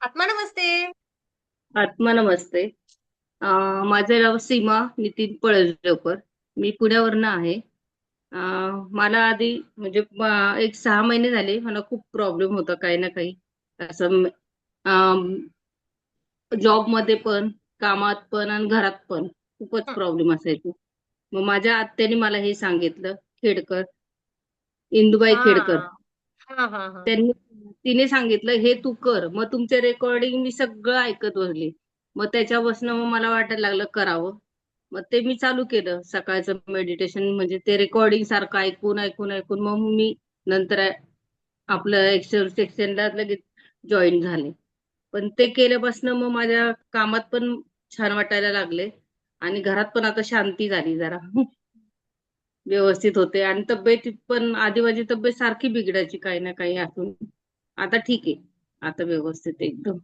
आत्मा नमस्ते. आत्मा नमस्ते. माझं नाव सीमा नितीन पळसकर मी पुण्यावरनं आहे. मला आधी म्हणजे एक सहा महिने झाले. मला खूप प्रॉब्लेम होता काही ना काही. असं जॉबमध्ये पण कामात पण आणि घरात पण खूपच. प्रॉब्लेम असायचे. मग माझ्या आत्याने मला हे सांगितलं खेडकर. इंदुबाई खेडकर. त्यांनी तिने सांगितलं हे तू कर. मग तुमचे रेकॉर्डिंग मी सगळं ऐकत बसले मग त्याच्यापासून मग मला वाटायला लागलं करावं. मग ते मी चालू केलं सकाळचं मेडिटेशन म्हणजे ते रेकॉर्डिंग सारखं ऐकून ऐकून ऐकून मग मी नंतर आपलं एक्सेल सेक्शनला लगेच जॉईन झाले. पण ते केल्यापासून मग माझ्या कामात पण छान वाटायला लागले आणि घरात पण आता शांती झाली जरा. व्यवस्थित होते. आणि तब्येतीत पण आधी माझी तब्येत सारखी बिघडायची काही ना काही असून. आता ठीक आहे. आता व्यवस्थित एकदम.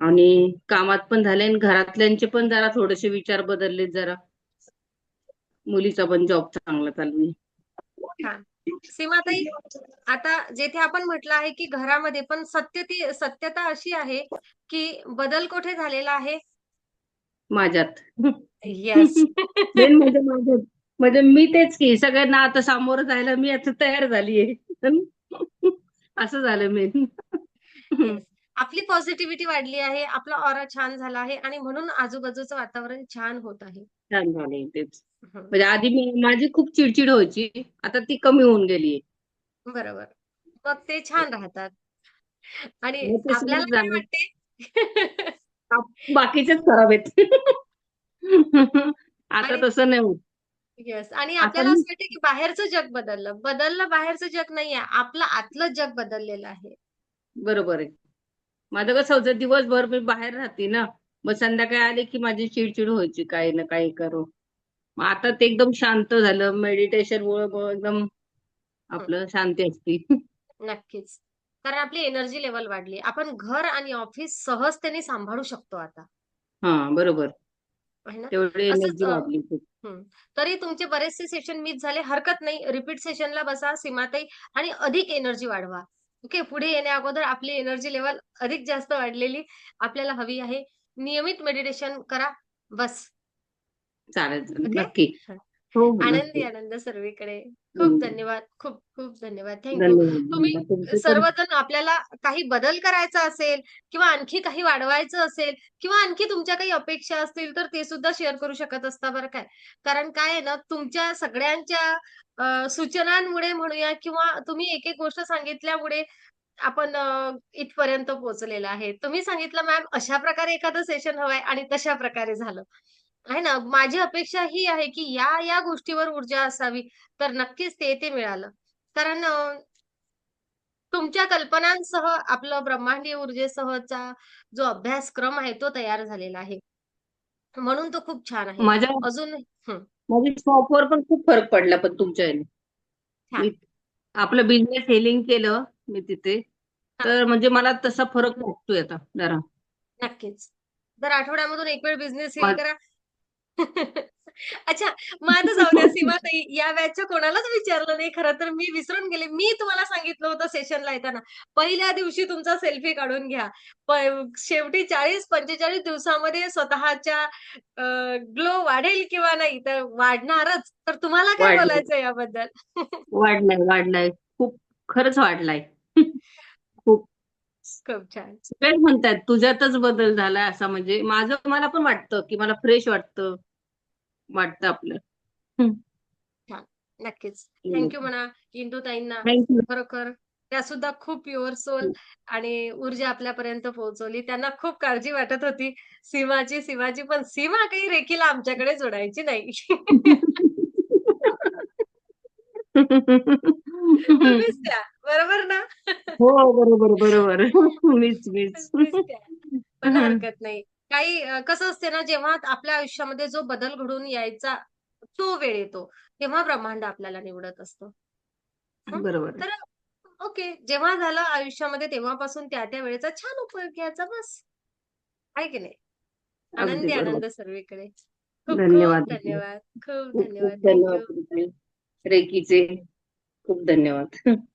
आणि कामात पण झाले आणि घरातल्यांचे पण जरा थोडेसे विचार बदलले जरा. मुलीचा पण जॉब चांगला चालू सीमाताई आता जेथे आपण म्हटलं आहे की घरामध्ये पण सत्य ती सत्यता अशी आहे की बदल कुठे झालेला आहे? माझ्यात. येस म्हणजे माझ्यात. म्हणजे मी तेच की सगळ्यांना आता सामोरं जायला मी आता तयार झालीये. असं झालं येस आपली पॉझिटिव्हिटी वाढली आहे आपला ऑरा छान झाला आहे आणि म्हणून आजूबाजूचं वातावरण छान होत आहे. छान झालंय तेच. हं, म्हणजे आधी मी माझी खूप चिडचिड व्हायची आता ती कमी होऊन गेलीये. बरोबर. मग ते छान राहतात. आणि आपल्याला झालं. वाटते? आप- बाकीचेच खराब आहेत. आता तसं नाही होत. येस आणि आपल्याला असं वाटतं की बाहेरचं जग बदललं. बदललं बाहेरचं जग नाहीये. आपलं आतलं जग बदललेलं आहे. बरोबर आहे. माझं कसं होतं दिवसभर मी बाहेर राहते ना. मग संध्याकाळी आले की माझी चिडचिड व्हायची. काही ना काही करू. मग आता ते एकदम शांत झालं. मेडिटेशन मुळे मग एकदम आपलं शांती असते. नक्कीच. कारण आपली एनर्जी लेवल वाढली. आपण घर आणि ऑफिस सहजतेने सांभाळू शकतो आता. हा बरोबर. ना? तेवढी असंच, एनर्जी अ, वाढली खूप हम्म. तरी तुमचे बरेचसे सेशन मिस झाले. हरकत नाही. रिपीट सेशनला बसा सीमाताई. आणि अधिक एनर्जी वाढवा. ओके पुढे येण्या अगोदर आपली एनर्जी लेवल अधिक जास्त वाढलेली आपल्याला हवी आहे. नियमित मेडिटेशन करा. बस. चालेल चालेल? नक्की. हो हो आनंदी नक्की आनंद सर्वीकडे. खूप हम्म. धन्यवाद खूप खूप धन्यवाद. थँक्यू धन्यवाद तुम्ही धन्यवाद. तुमचे पण सर्वजण आपल्याला काही बदल करायचा असेल किंवा आणखी काही वाढवायचं असेल किंवा आणखी तुमच्या काही अपेक्षा असतील तर ते सुद्धा शेअर करू शकत असता बरं काय. कारण काय आहे ना तुमच्या सगळ्यांच्या अ, सूचनांमुळे म्हणूया किंवा तुम्ही एक एक गोष्ट सांगितल्यामुळे आपण अ, इथपर्यंत पोहोचलेलं आहे. तुम्ही सांगितलं मॅम अशा प्रकारे एखादं सेशन हवंय आणि तशा प्रकारे झालं. आहे ना माझी अपेक्षा ही आहे की या या गोष्टीवर ऊर्जा असावी तर नक्कीच ते ते मिळालं. कारण तुमच्या कल्पनांसह आपलं ब्रह्मांडीय ऊर्जेसहचा जो अभ्यासक्रम आहे तो तयार झालेला आहे. म्हणून तो खूप छान आहे. माझ्या अजून माझ्या शॉपवर पण खूप फरक पडला पण तुमच्या याने आपलं बिझनेस सेलिंग केलं मी तिथे. तर म्हणजे मला तसा फरक वाटतोय आता जरा. नक्कीच. दर आठवड्यामधून एक वेळ बिझनेस सेल करा. अच्छा मग आता जाऊ द्या सीमाताई. या बॅचच्या कोणालाच विचारलं नाही खरं तर. मी विसरून गेले. मी तुम्हाला सांगितलं होतं सेशनला येताना. पहिल्या दिवशी तुमचा सेल्फी काढून घ्या. प- शेवटी चाळीस पंचेचाळीस दिवसामध्ये स्वतःच्या ग्लो वाढेल किंवा नाही तर वाढणारच. तर तुम्हाला काय. बोलायचं याबद्दल? वाढलाय वाढलाय. खूप खरंच वाढलाय. खूप छान. सगळेच म्हणतात. तुझ्यातच बदल झालाय असा म्हणजे माझं मला पण वाटतं की मला फ्रेश वाटतं. वाटतं आपलं. नक्कीच. थँक्यू म्हणा इंदू ताईंना थँक्यू खरोखर त्या सुद्धा खूप प्युअर सोल आणि ऊर्जा आपल्यापर्यंत पोहोचवली. त्यांना खूप काळजी वाटत होती. सीमाची सीमाची पण सीमा काही रेखीला आमच्याकडे जोडायची नाही. तुम्हीच त्या बरोबर ना? हो बरोबर बरोबर. मीच मीच. पण हरकत नाही. काही कसं असते ना जेव्हा आपल्या आयुष्यामध्ये जो बदल घडून यायचा तो वेळ येतो. तेव्हा ब्रह्मांड आपल्याला निवडत असतो? बरोबर. तर ओके. जेव्हा झालं आयुष्यामध्ये तेव्हापासून त्या त्या वेळेचा छान उपयोग घ्यायचा बस. आहे की नाही? आनंदी. आनंद सर्वीकडे. खूप धन्यवाद. खूप धन्यवाद खूप धन्यवाद. रेकीचे खूप धन्यवाद.